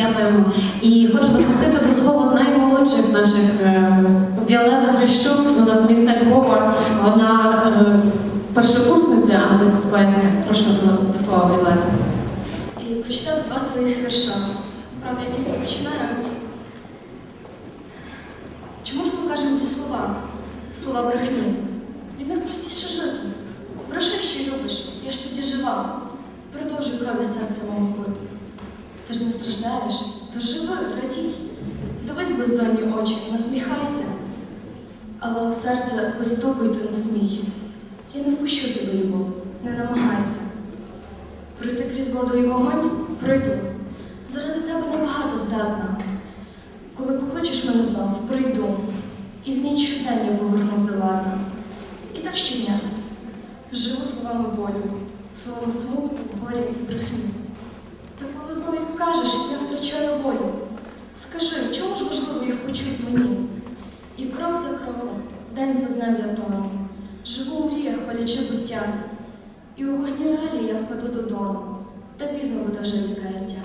Дякуємо. І хочу запросити до слова наймолодших наших е, Віолета Грищук, вона з міста Львова, вона е, першокурсниця, але поетка. Прошу до, слова Віолета. І прочитав два своїх вірша. Правда, я тільки починаю. Чому ж ми кажемо ці слова? Слова брехні. Від них простіше жити. Бреши, що любиш, я ж тоді жива. Продовжуй крові серця мого. Ти ж не страждаєш, то живи, радій. Дивись бездонні очі, насміхайся. Але у серце виступити не смій. Я не впущу тебе, любов, не намагайся. Пройти крізь воду і вогонь пройду. Заради тебе небагато здатна. Коли покличеш мене знов, прийду. І з ніч щодення повернути ладна. І так щодня. Живу словами болю, словами смутку, горя і брехні. Та коли знов їх кажеш, я втрачаю волю. Скажи, чому ж важливо їх почуть мені? І крок за кроком, день за днем я тону. Живу у мріях, палячи буття. І у вогні реалії я впаду додому, та пізно буде вже каяття.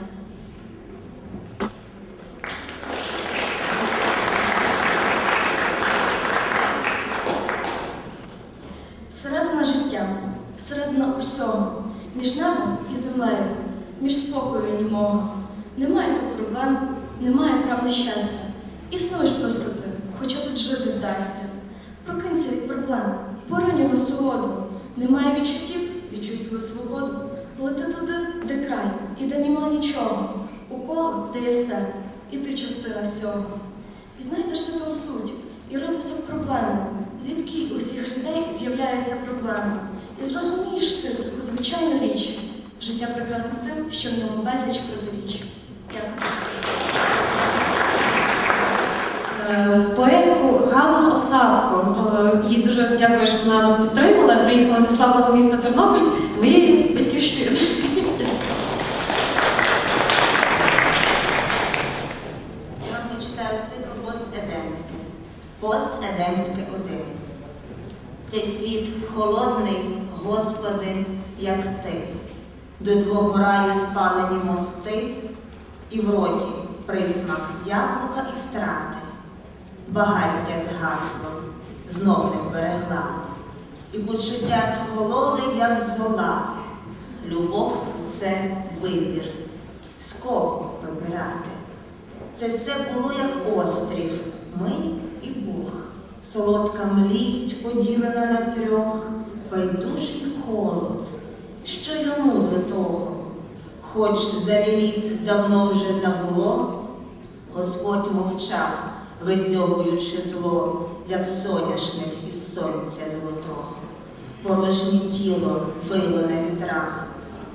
Всередина життя, всередина усього, між небом і землею, між спокою німого. Немає тут проблем, немає прав щастя. Існуєш просто ти, хоча тут жити вдасться. Прокинься від проблем, поринь у насолоду. Немає відчуттів, відчуй свою свободу. Лети туди, де край, і де нема нічого. У коло, де є все, і ти частина всього. І знайдеш ти ту суть, і розв'язок проблеми, звідки у всіх людей з'являється проблема. І зрозумієш ти таку звичайну річ. Життя прекрасне тим, що в ньому безліч протиріч. Дякую. Е, Поетку Галину Осадку. Е, Їй дуже дякую, що вона нас підтримала. Приїхала зі славного міста Тернопіль, моєї батьківщини. Я вам почитаю цикл пост Едемське один. Цей світ холодний, Господи, як ти. До твого раю спалені мости, і в роті присмак яблука і втрати. Багаття згасло, знов не берегла. І почуття схололи, як зола. Любов це вибір. З кого вибирати? Це все було як острів, ми і Бог. Солодка млість поділена на трьох, байдужий холод. Що йому до того? Хоч зареліт давно вже забуло, Господь мовчав, видзьобуючи зло, як соняшник із сонця золотого. Порожнє тіло било на вітрах,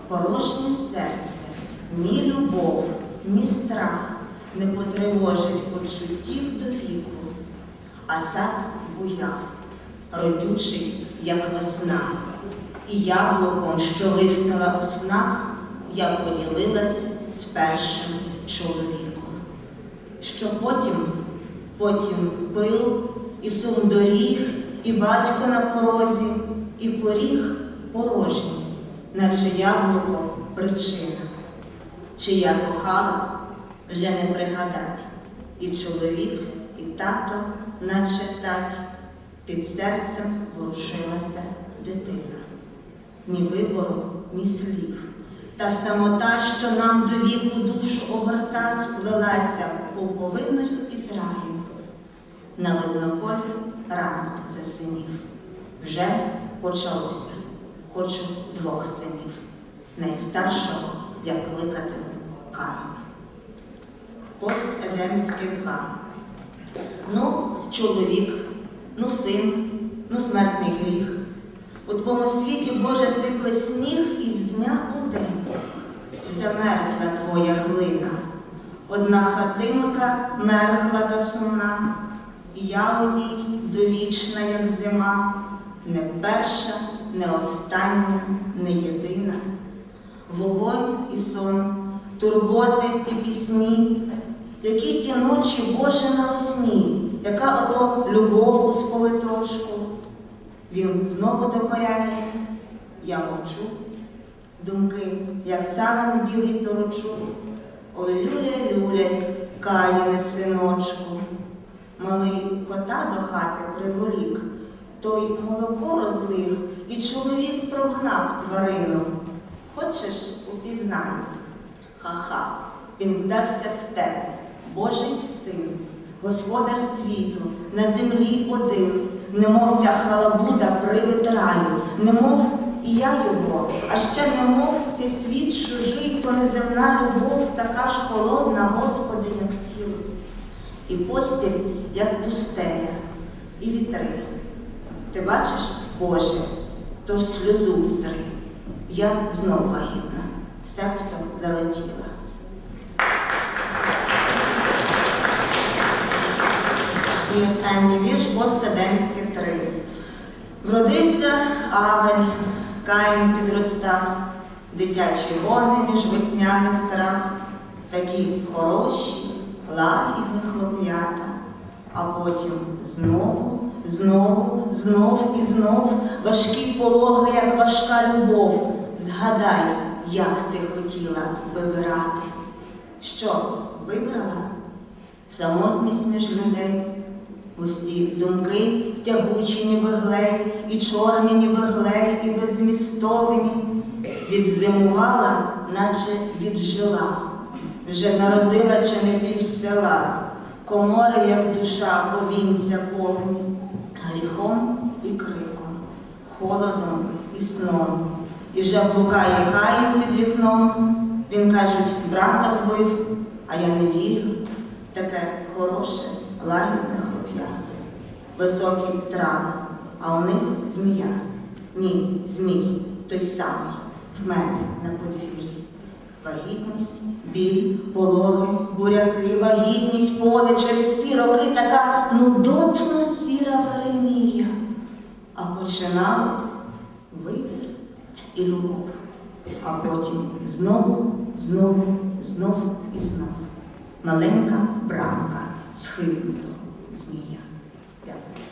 порожнє серце, ні любов, ні страх не потривожить почуттів до віку, а сад буяв, родючий, як весна, і яблуком, що вистала у я поділилась з першим чоловіком. Що потім, потім пил і сум доріг, і батько на порозі, і поріг порожній, наче яблуко причина. Чи я кохала, вже не пригадать. І чоловік, і тато, наче тать, під серцем ворушилася дитина. Ні вибору, ні слів. Та самота, що нам до віку душу огорта, сплелася повинною із раю. На видноколі ранок засинів. Вже почалося. Хочу двох синів. Найстаршого я кликатиму Каїн. Пост Едемське 2. Ну, чоловік, ну син, ну смертний гріх. У твоєму світі, Боже, сипле сніг із дня у день. Замерзла твоя глина. Одна хатинка мерзла та сумна, і я у ній довічна, як зима, не перша, не остання, не єдина. Вогонь і сон, турботи і пісні, які ті ночі Боже на осні, яка ото любов у сповитошку. Він знову докоряє, я мовчу, думки, як саван білий торочу. Ой, люля, люля, Каїне синочку. Малий кота до хати приволік, той молоко розлив, і чоловік прогнав тварину. Хочеш, упізнай? Ха-ха, він вдався в тебе, Божий син, господар світу, на землі один, немов ця халабуда привид раю, немов і я його, а ще немов цей світ чужий, то неземна любов, така ж холодна, Господи, як тіло. І постіль, як пустеля, і вітри. Ти бачиш, Боже, тож сльозу втри. Я знов вагітна, септом залетіла. І останній вірш Постаденське три. Вродився Авель, Каїн підростав, дитячі гони між весняних трав, такі хороші, лагідні хлоп'ята, а потім знову, знову, знов і знов важкі пологи, як важка любов. Згадай, як ти хотіла вибирати. Що вибрала? Самотність між людей, густі думки, тягучі ніби глей, і чорні ніби глей, і беззмістовні. Відзимувала, наче віджила, вже народила чи не пів села, комори, як душа, повінця повні, гріхом і криком, холодом і сном. І вже блукає Каїн під вікном. Він кажуть, брата вбив, а я не вірю. Таке хороше, лагідне. Високі трави, а у них змія. Ні, змій, той самий, в мене на подвір'ї. Вагітність, біль, пологи, буряки, вагітність, поле через ці роки така нудотно сіра Веремія. А починали вибір і любов, а потім знову, знову, знову і знову. Маленька бранка схибнута